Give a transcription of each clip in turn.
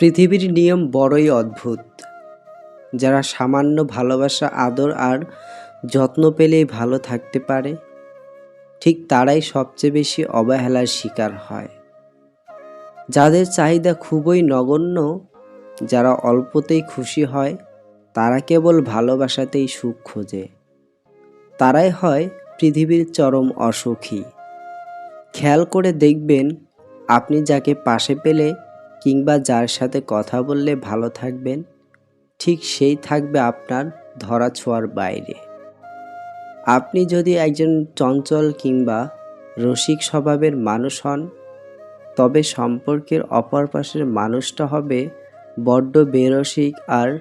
পৃথিবীর নিয়ম বড়ই অদ্ভুত। যারা সামান্য ভালোবাসা, আদর আর যত্ন পেলেই ভালো থাকতে পারে, ঠিক তারাই সবচেয়ে বেশি অবহেলার শিকার হয়। যাদের চাহিদা খুবই নগণ্য, যারা অল্পতেই খুশি হয়, তারা কেবল ভালোবাসাতেই সুখ খোঁজে। তারাই হয় পৃথিবীর চরম অসুখী। খেয়াল করে দেখবেন, আপনি যাকে পাশে পেলে কিংবা যার সাথে কথা বললে ভালো থাকবেন, ঠিক সেই থাকবে আপনার ধরা ছোঁয়ার বাইরে। আপনি যদি একজন চঞ্চল কিংবা রসিক স্বভাবের মানুষ হন, তবে সম্পর্কের অপর পাশের মানুষটা হবে বড্ড বেরসিক আর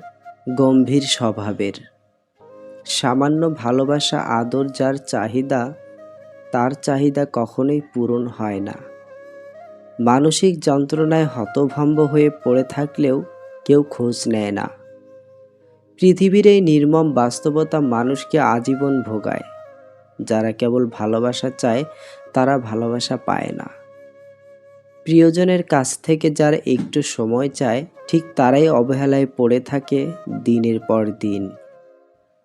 গম্ভীর স্বভাবের। সামান্য ভালোবাসা, আদর যার চাহিদা, তার চাহিদা কখনোই পূরণ হয় না। মানসিক যন্ত্রণায় হতভম্ব হয়ে পড়ে থাকলেও কেউ খোঁজ নেয় না। পৃথিবীর এই নির্মম বাস্তবতা মানুষকে আজীবন ভোগায়। যারা কেবল ভালোবাসা চায়, তারা ভালোবাসা পায় না। প্রিয়জনের কাছ থেকে যারা একটু সময় চায়, ঠিক তারাই অবহেলায় পড়ে থাকে দিনের পর দিন।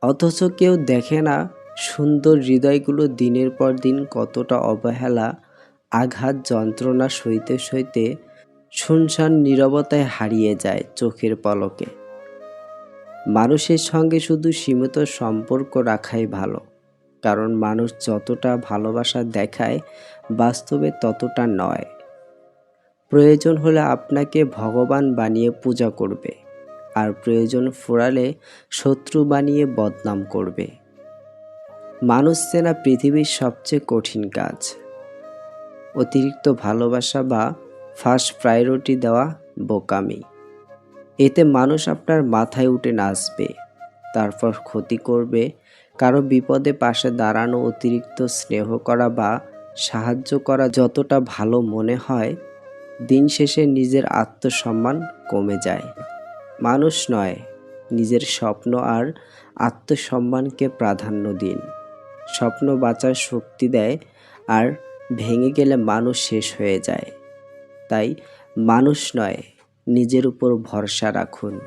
অথচ কেউ দেখে না সুন্দর হৃদয়গুলো দিনের পর দিন কতটা অবহেলা আঘাত যন্ত্রণা সইতে সইতে শুনশান নীরবতায় হারিয়ে যায় চোখের পলকে। মানুষের সঙ্গে শুধু সীমিত সম্পর্ক রাখাই ভালো, কারণ মানুষ যতটা ভালোবাসা দেখায় বাস্তবে ততটা নয়। প্রয়োজন হলে আপনাকে ভগবান বানিয়ে পূজা করবে, আর প্রয়োজন ফুরালে শত্রু বানিয়ে বদনাম করবে। মানুষ চেনা পৃথিবীর সবচেয়ে কঠিন কাজ। অতিরিক্ত ভালোবাসা বা ফার্স্ট প্রায়োরিটি দেওয়া বোকামি। এতে মানুষ আপনার মাথায় উঠে নাচবে, তারপর ক্ষতি করবে, কারও বিপদে পাশে দাঁড়ানো অতিরিক্ত স্নেহ করা বা সাহায্য করা যতটা ভালো মনে হয়, দিন শেষে নিজের আত্মসম্মান কমে যায়। মানুষ নয়, নিজের স্বপ্ন আর আত্মসম্মানকে প্রাধান্য দিন। স্বপ্ন বাঁচার শক্তি দেয় আর ভেঙে গেলে মানুষ শেষ হয়ে যায়। তাই মানুষ নয় নিজের উপর ভরসা রাখুন।